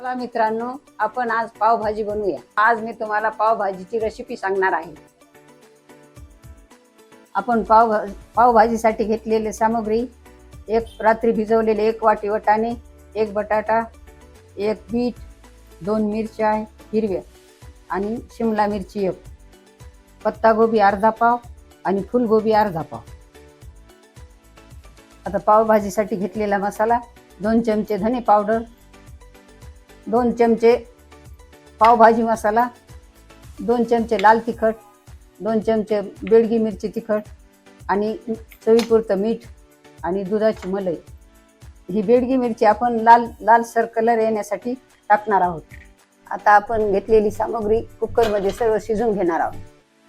चला मित्रांनो आपण आज पावभाजी बनवूया. आज मी तुम्हाला पावभाजीची रेसिपी सांगणार आहे. आपण पाव पावभाजीसाठी घेतलेले सामग्री एक रात्री भिजवलेले एक वाटी वटाणे एक बटाटा एक बीट दोन मिरच्या हिरव्या आणि शिमला मिरची एक. पत्तागोबी अर्धा पाव आणि फुलगोबी अर्धा पाव. आता पावभाजीसाठी घेतलेला मसाला दोन चमचे धने पावडर दोन चमचे पावभाजी मसाला दोन चमचे लाल तिखट दोन चमचे बेडगी मिरची तिखट आणि चवीपुरतं मीठ आणि दुधाची मलई. ही बेडगी मिरची आपण लाल लालसर कलर येण्यासाठी टाकणार आहोत. आता आपण घेतलेली सामग्री कुकरमध्ये सर्व शिजून घेणार आहोत.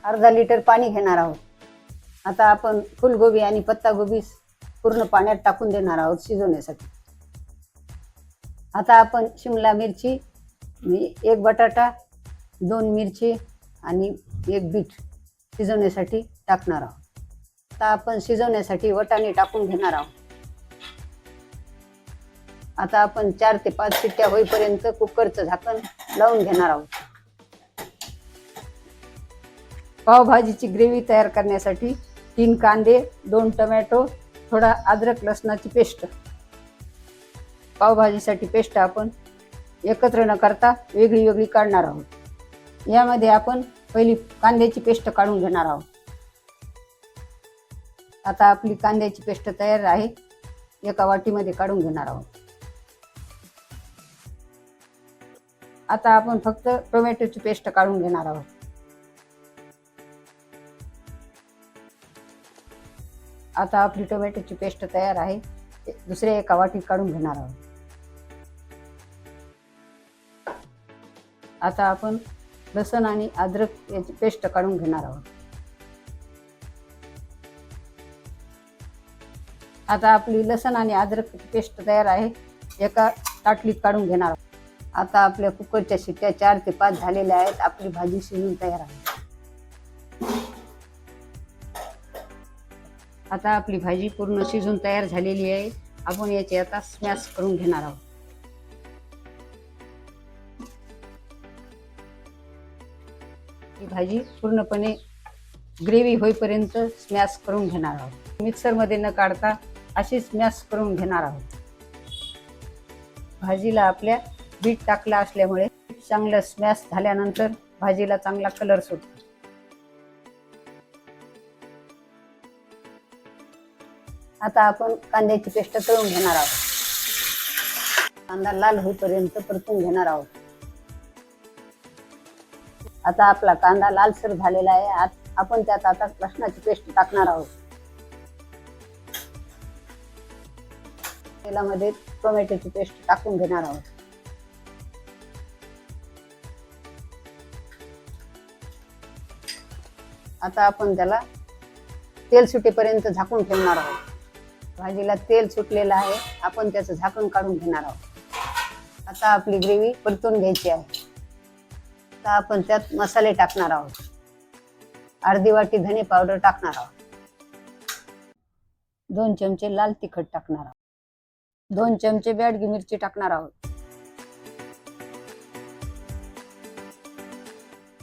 अर्धा लिटर पाणी घेणार आहोत. आता आपण फुलगोबी आणि पत्तागोबी पूर्ण पाण्यात टाकून देणार आहोत शिजवण्यासाठी. आता आपण शिमला मिरची एक बटाटा दोन मिरची आणि एक बीट शिजवण्यासाठी टाकणार आहोत. आता आपण शिजवण्यासाठी वटाणे टाकून घेणार आहोत. आता आपण चार ते पाच शिट्ट्या होईपर्यंत कुकरचं झाकण लावून घेणार आहोत. पावभाजीची ग्रेव्ही तयार करण्यासाठी तीन कांदे दोन टमॅटो थोडा अद्रक लसणाची पेस्ट पावभाजीसाठी पेस्ट आपण एकत्र न करता वेगळी वेगळी काढणार आहोत. यामध्ये आपण पहिली कांद्याची पेस्ट काढून घेणार आहोत. आता आपली कांद्याची पेस्ट तयार आहे. एका वाटीमध्ये काढून घेणार आहोत. आता आपण फक्त टोमॅटोची पेस्ट काढून घेणार आहोत. आता आपली टोमॅटोची पेस्ट तयार आहे. दुसऱ्या एका वाटीत काढून घेणार आहोत. आता आपण लसण आणि अद्रक याची पेस्ट काढून घेणार आहोत. आता आपली लसण आणि अद्रक पेस्ट तयार आहे. एका ताटलीत काढून घेणार आहोत. आता आपल्या कुकरच्या शिट्ट्या चार ते पाच झालेल्या आहेत. आपली भाजी शिजून तयार आहे. आता आपली भाजी पूर्ण शिजून तयार झालेली आहे. आपण याची आता स्मॅश करून घेणार आहोत. ही भाजी पूर्णपणे ग्रेव्ही होईपर्यंत स्मॅश करून घेणार आहोत. मिक्सरमध्ये न काढता अशी स्मॅश करून घेणार आहोत. भाजीला आपल्या बीट टाकला असल्यामुळे चांगलं स्मॅश झाल्यानंतर भाजीला चांगला कलर सुटतो. आता आपण कांद्याची पेस्ट तळून घेणार आहोत. कांदा लाल होईपर्यंत परतून घेणार आहोत. आता आपला कांदा लालसर झालेला आहे. आज आपण त्यात आता लसणाची पेस्ट टाकणार आहोत. तेलामध्ये टोमॅटोची पेस्ट टाकून घेणार आहोत. आता आपण त्याला तेल सुटेपर्यंत झाकून ठेवणार आहोत. भाजीला तेल सुटलेलं आहे. आपण त्याचं झाकण काढून घेणार आहोत. आता आपली ग्रेव्ही परतून घ्यायची आहे. आता आपण त्यात मसाले टाकणार आहोत. अर्धी वाटी धने पावडर टाकणार आहोत. दोन चमचे लाल तिखट टाकणार आहोत. दोन चमचे बॅडगी मिरची टाकणार आहोत.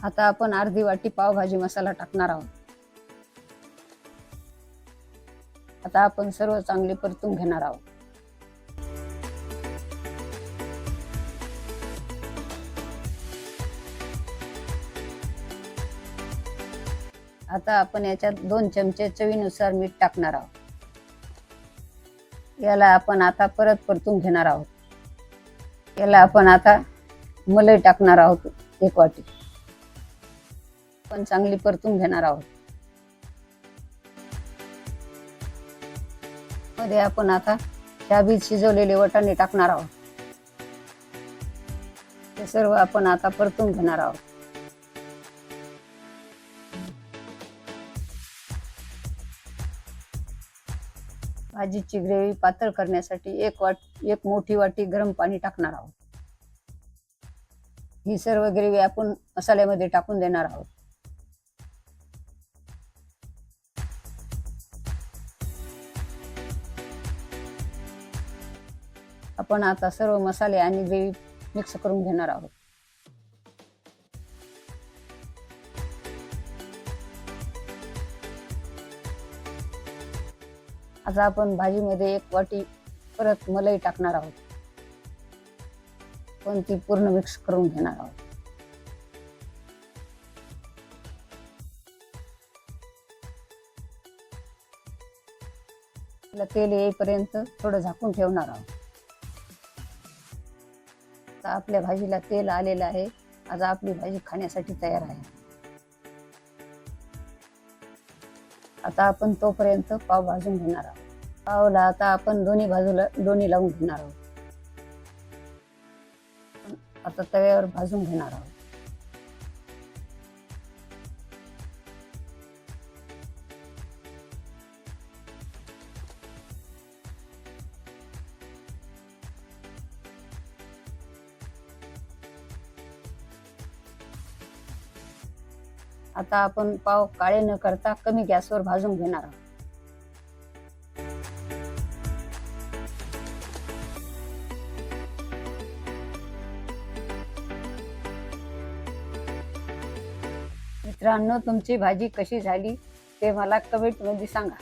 आता आपण अर्धी वाटी पावभाजी मसाला टाकणार आहोत. आता आपण सर्व चांगले परतून घेणार आहोत. आता आपण याच्यात दोन चमचे चवीनुसार मीठ टाकणार आहोत. याला आपण आता परत परतून घेणार आहोत. याला आपण आता मलई टाकणार आहोत एक वाटी. पण चांगली परतून घेणार आहोत. मध्ये आपण आता शाबीत शिजवलेले वटाणे टाकणार आहोत. ते सर्व आपण आता परतून घेणार आहोत. भाजीची ग्रेव्ही पातळ करण्यासाठी एक वाट एक मोठी वाटी गरम पाणी टाकणार आहोत. ही सर्व ग्रेव्ही आपण मसाल्यामध्ये टाकून देणार आहोत. आपण आता सर्व मसाले आणि ग्रेव्ही मिक्स करून घेणार आहोत. आज आपण भाजीमध्ये एक वाटी परत मलाई टाकणार आहोत. पण ती पूर्ण मिक्स करून घेणार आहोत. तेल येईपर्यंत थोडं झाकून ठेवणार आहोत. आपल्या भाजीला तेल आलेलं आहे. आज आपली भाजी खाण्यासाठी तयार आहे. आता आपण तोपर्यंत पाव भाजून घेणार आहोत. पावला आता आपण दोन्ही बाजूला दोन्ही लावून घेणार आहोत. आता तव्यावर भाजून घेणार आहोत. आता आपण पाव काळे न करता कमी गॅसवर भाजून घेणार आहोत. मित्रांनो तुमची भाजी कशी झाली ते मला कमेंटमध्ये सांगा.